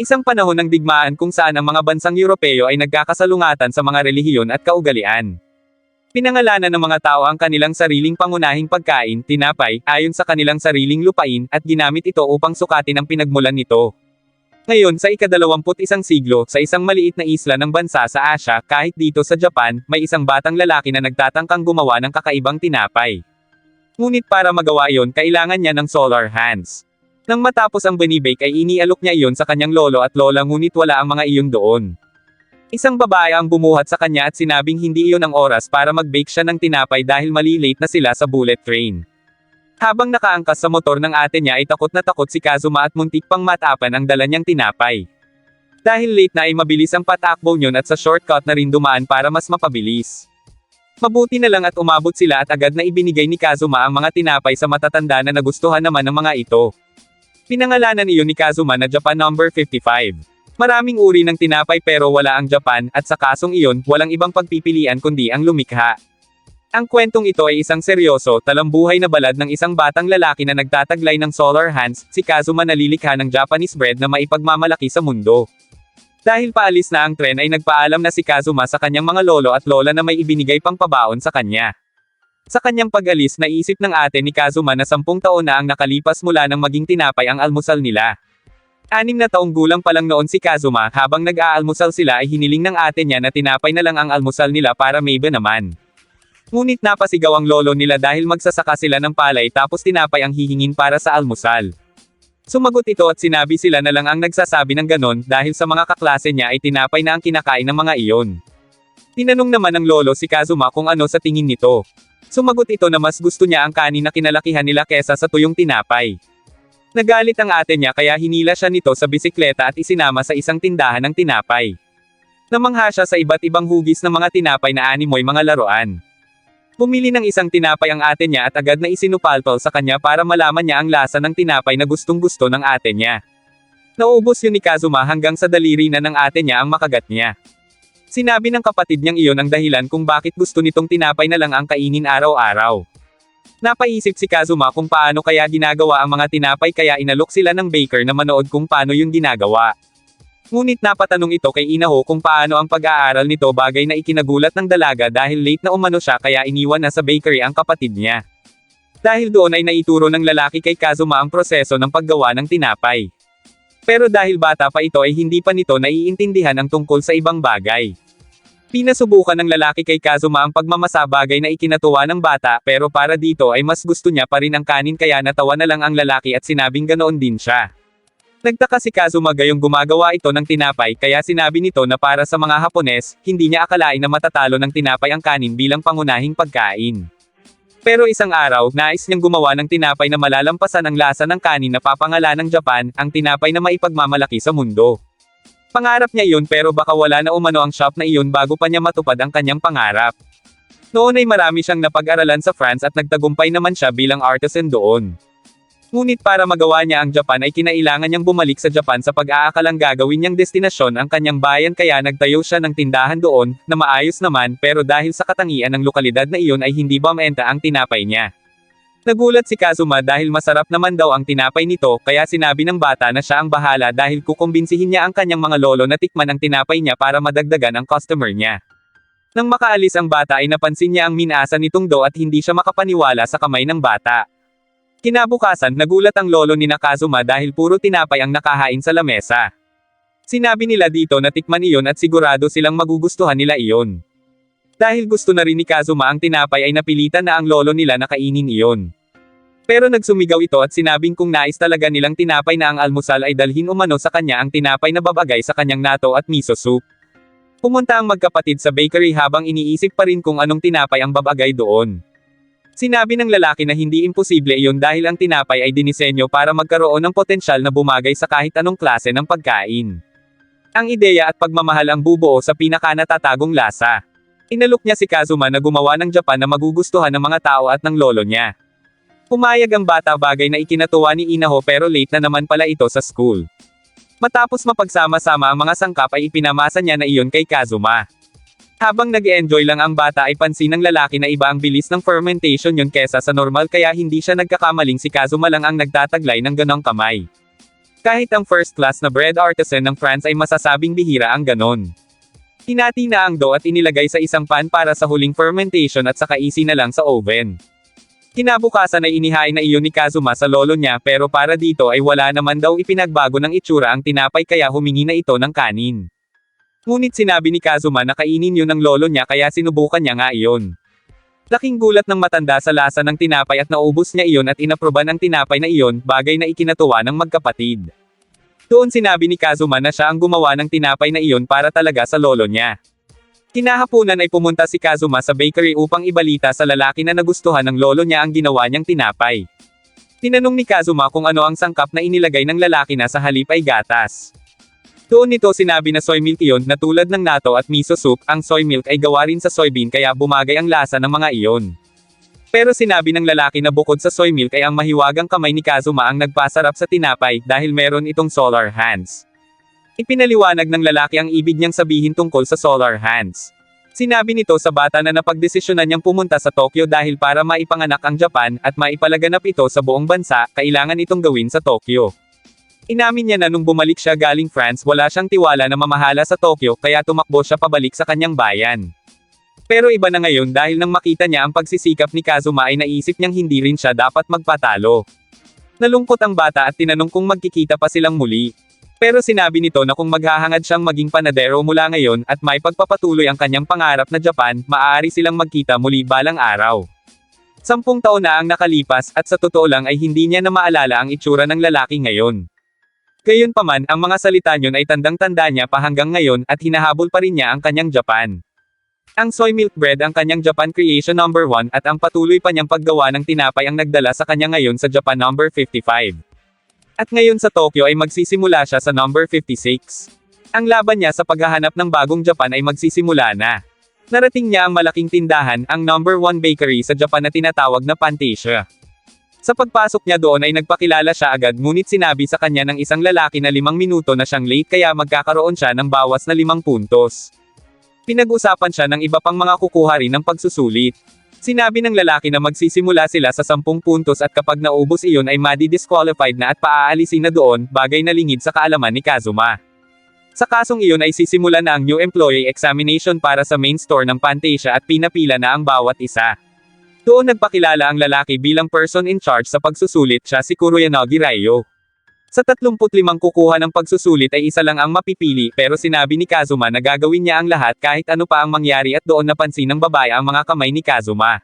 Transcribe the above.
Isang panahon ng digmaan kung saan ang mga bansang Europeo ay nagkakasalungatan sa mga relihiyon at kaugalian. Pinangalanan ng mga tao ang kanilang sariling pangunahing pagkain, tinapay, ayon sa kanilang sariling lupain, at ginamit ito upang sukatin ang pinagmulan nito. Ngayon sa ikadalawamput isang siglo, sa isang maliit na isla ng bansa sa Asya, kahit dito sa Japan, may isang batang lalaki na nagtatangkang gumawa ng kakaibang tinapay. Ngunit para magawa iyon, kailangan niya ng solar hands. Nang matapos ang binibake ay inialok niya iyon sa kanyang lolo at lola ngunit wala ang mga iyon doon. Isang babae ang bumuhat sa kanya at sinabing hindi iyon ang oras para mag-bake siya ng tinapay dahil mali-late na sila sa bullet train. Habang nakaangkas sa motor ng ate niya ay takot na takot si Kazuma at muntik pang matapan ang dala niyang tinapay. Dahil late na ay mabilis ang patakbo niyon at sa shortcut na rin dumaan para mas mapabilis. Mabuti na lang at umabot sila at agad na ibinigay ni Kazuma ang mga tinapay sa matatanda na nagustuhan naman ng mga ito. Pinangalanan iyon ni Kazuma na Japan number 55. Maraming uri ng tinapay pero wala ang Japan, at sa kasong iyon, walang ibang pagpipilian kundi ang lumikha. Ang kwentong ito ay isang seryoso, talambuhay na balad ng isang batang lalaki na nagtataglay ng solar hands, si Kazuma nalilikha ng Japanese bread na maipagmamalaki sa mundo. Dahil paalis na ang tren ay nagpaalam na si Kazuma sa kanyang mga lolo at lola na may ibinigay pang pabaon sa kanya. Sa kanyang pag-alis naisip ng ate ni Kazuma na sampung taon na ang nakalipas mula nang maging tinapay ang almusal nila. Anim na taong gulang pa lang noon si Kazuma habang nag-aalmusal sila ay hiniling ng ate niya na tinapay na lang ang almusal nila para may iba naman. Ngunit napasigaw ang lolo nila dahil magsasaka sila ng palay tapos tinapay ang hihingin para sa almusal. Sumagot ito at sinabi sila na lang ang nagsasabi ng ganon dahil sa mga kaklase niya ay tinapay na ang kinakain ng mga iyon. Tinanong naman ng lolo si Kazuma kung ano sa tingin nito. Sumagot ito na mas gusto niya ang kanin na kinalakihan nila kesa sa tuyong tinapay. Nagalit ang ate niya kaya hinila siya nito sa bisikleta at isinama sa isang tindahan ng tinapay. Namangha siya sa iba't ibang hugis ng mga tinapay na animoy mga laruan. Bumili ng isang tinapay ang ate niya at agad na isinupalpal sa kanya para malaman niya ang lasa ng tinapay na gustong gusto ng ate niya. Naubos yun ni Kazuma hanggang sa daliri na ng ate niya ang makagat niya. Sinabi ng kapatid niyang iyon ang dahilan kung bakit gusto nitong tinapay na lang ang kainin araw-araw. Napaisip si Kazuma kung paano kaya ginagawa ang mga tinapay kaya inalok sila ng baker na manood kung paano yung ginagawa. Ngunit napatanong ito kay Inaho kung paano ang pag-aaral nito bagay na ikinagulat ng dalaga dahil late na umano siya kaya iniwan na sa bakery ang kapatid niya. Dahil doon ay naituro ng lalaki kay Kazuma ang proseso ng paggawa ng tinapay. Pero dahil bata pa ito ay hindi pa nito naiintindihan ang tungkol sa ibang bagay. Pinasubukan ng lalaki kay Kazuma ang pagmamasa bagay na ikinatuwa ng bata pero para dito ay mas gusto niya pa rin ang kanin kaya natawa na lang ang lalaki at sinabing ganoon din siya. Nagtaka si Kazuma gayong gumagawa ito ng tinapay kaya sinabi nito na para sa mga Hapones, hindi niya akalain na matatalo ng tinapay ang kanin bilang pangunahing pagkain. Pero isang araw, nais niyang gumawa ng tinapay na malalampasan ang lasa ng kanin na papangala ng Japan, ang tinapay na maipagmamalaki sa mundo. Pangarap niya iyon pero baka wala na umano ang shop na iyon bago pa niya matupad ang kanyang pangarap. Noon ay marami siyang napag-aralan sa France at nagtagumpay naman siya bilang artisan doon. Ngunit para magawa niya ang Japan ay kinailangan niyang bumalik sa Japan sa pag-aakalang gagawin niyang destinasyon ang kanyang bayan kaya nagtayo siya ng tindahan doon, na maayos naman pero dahil sa katangian ng lokalidad na iyon ay hindi bamenta ang tinapay niya. Nagulat si Kazuma dahil masarap naman daw ang tinapay nito, kaya sinabi ng bata na siya ang bahala dahil kukumbinsihin niya ang kanyang mga lolo na tikman ang tinapay niya para madagdagan ang customer niya. Nang makaalis ang bata ay napansin niya ang minasa nitong do at hindi siya makapaniwala sa kamay ng bata. Kinabukasan, nagulat ang lolo ni Nakazuma dahil puro tinapay ang nakahain sa lamesa. Sinabi nila dito na tikman iyon at sigurado silang magugustuhan nila iyon. Dahil gusto na rin ni Kazuma ang tinapay ay napilitan na ang lolo nila na kainin iyon. Pero nagsumigaw ito at sinabing kung nais talaga nilang tinapay na ang almusal ay dalhin umano sa kanya ang tinapay na babagay sa kanyang nato at miso soup. Pumunta ang magkapatid sa bakery habang iniisip pa rin kung anong tinapay ang babagay doon. Sinabi ng lalaki na hindi imposible iyon dahil ang tinapay ay dinisenyo para magkaroon ng potensyal na bumagay sa kahit anong klase ng pagkain. Ang ideya at pagmamahal ang bubuo sa pinakanatatagong lasa. Inalok niya si Kazuma na gumawa ng Japan na magugustuhan ng mga tao at ng lolo niya. Pumayag ang bata bagay na ikinatuwa ni Inaho pero late na naman pala ito sa school. Matapos mapagsama-sama ang mga sangkap ay ipinamasa niya na iyon kay Kazuma. Habang nag-enjoy lang ang bata ay pansin ng lalaki na iba ang bilis ng fermentation yun kesa sa normal kaya hindi siya nagkakamaling si Kazuma lang ang nagtataglay ng ganong kamay. Kahit ang first class na bread artisan ng France ay masasabing bihira ang ganon. Hinati na ang dough at inilagay sa isang pan para sa huling fermentation at saka isi na lang sa oven. Kinabukasan ay inihain na iyon ni Kazuma sa lolo niya pero para dito ay wala naman daw ipinagbago ng itsura ang tinapay kaya humingi na ito ng kanin. Ngunit sinabi ni Kazuma na kainin yun ng lolo niya kaya sinubukan niya nga iyon. Laking gulat ng matanda sa lasa ng tinapay at naubos niya iyon at inaproban ang tinapay na iyon, bagay na ikinatuwa ng magkapatid. Doon sinabi ni Kazuma na siya ang gumawa ng tinapay na iyon para talaga sa lolo niya. Kinahapunan ay pumunta si Kazuma sa bakery upang ibalita sa lalaki na nagustuhan ng lolo niya ang ginawa niyang tinapay. Tinanong ni Kazuma kung ano ang sangkap na inilagay ng lalaki na sa halip ay gatas. Doon nito sinabi na soy milk iyon na tulad ng natto at miso soup, ang soy milk ay gawa rin sa soybean kaya bumagay ang lasa ng mga iyon. Pero sinabi ng lalaki na bukod sa soy milk ay ang mahiwagang kamay ni Kazuma ang nagpasarap sa tinapay dahil meron itong solar hands. Ipinaliwanag ng lalaki ang ibig niyang sabihin tungkol sa solar hands. Sinabi nito sa bata na napagdesisyonan niyang pumunta sa Tokyo dahil para maipanganak ang Japan at maipalaganap ito sa buong bansa, kailangan itong gawin sa Tokyo. Inamin niya na nung bumalik siya galing France wala siyang tiwala na mamahala sa Tokyo kaya tumakbo siya pabalik sa kanyang bayan. Pero iba na ngayon dahil nang makita niya ang pagsisikap ni Kazuma ay naisip niyang hindi rin siya dapat magpatalo. Nalungkot ang bata at tinanong kung magkikita pa silang muli. Pero sinabi nito na kung maghahangad siyang maging panadero mula ngayon at may pagpapatuloy ang kanyang pangarap na Japan, maaari silang magkita muli balang araw. Sampung taon na ang nakalipas at sa totoo lang ay hindi niya na maalala ang itsura ng lalaki ngayon. Gayunpaman, ang mga salita niyon ay tandang-tanda niya pa hanggang ngayon at hinahabol pa rin niya ang kanyang Japan. Ang soy milk bread ang kanyang Japan creation number 1 at ang patuloy pa niyang paggawa ng tinapay ang nagdala sa kanya ngayon sa Japan number 55. At ngayon sa Tokyo ay magsisimula siya sa number 56. Ang laban niya sa paghahanap ng bagong Japan ay magsisimula na. Narating niya ang malaking tindahan, ang number 1 bakery sa Japan na tinatawag na Pantasia. Sa pagpasok niya doon ay nagpakilala siya agad ngunit sinabi sa kanya ng isang lalaki na limang minuto na siyang late kaya magkakaroon siya ng bawas na limang puntos. Pinag-usapan siya ng iba pang mga kukuha rin ng pagsusulit. Sinabi ng lalaki na magsisimula sila sa 10 puntos at kapag naubos iyon ay madi-disqualified na at paaalisin na doon, bagay na lingid sa kaalaman ni Kazuma. Sa kasong iyon ay sisimula na ang new employee examination para sa main store ng Pantasia at pinapila na ang bawat isa. Doon nagpakilala ang lalaki bilang person in charge sa pagsusulit siya si Kuroyanagi Ryo. Sa 35 kukuha ng pagsusulit ay isa lang ang mapipili pero sinabi ni Kazuma na gagawin niya ang lahat kahit ano pa ang mangyari at doon napansin ng babae ang mga kamay ni Kazuma.